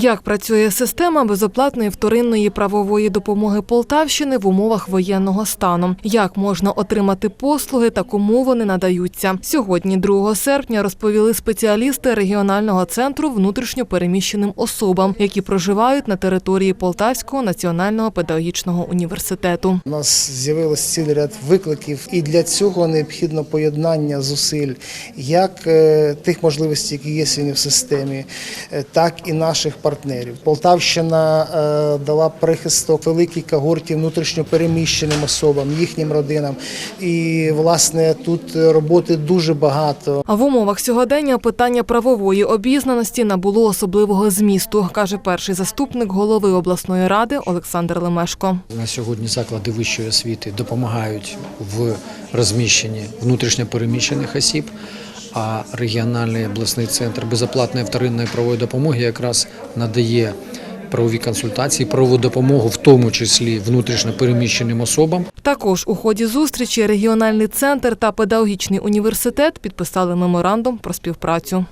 Як працює система безоплатної вторинної правової допомоги Полтавщини в умовах воєнного стану? Як можна отримати послуги та кому вони надаються? Сьогодні, 2 серпня, розповіли спеціалісти регіонального центру внутрішньо переміщеним особам, які проживають на території Полтавського національного педагогічного університету. У нас з'явилось цілий ряд викликів, і для цього необхідно поєднання зусиль як е, тих можливостей, які є сьогодні в системі, е, так і наших партнерів. Полтавщина е, дала прихисток великій когорті внутрішньо переміщеним особам, їхнім родинам. І власне тут роботи дуже багато. А в умовах сьогодення питання правової обізнаності набуло особливого змісту, каже перший заступник голови обласної ради Олександр Лемешко. На сьогодні заклади вищої освіти допомагають в розміщенні внутрішньопереміщених осіб, а регіональний обласний центр безоплатної вторинної правової допомоги якраз надає правові консультації, правову допомогу, в тому числі внутрішньопереміщеним особам. Також у ході зустрічі регіональний центр та педагогічний університет підписали меморандум про співпрацю.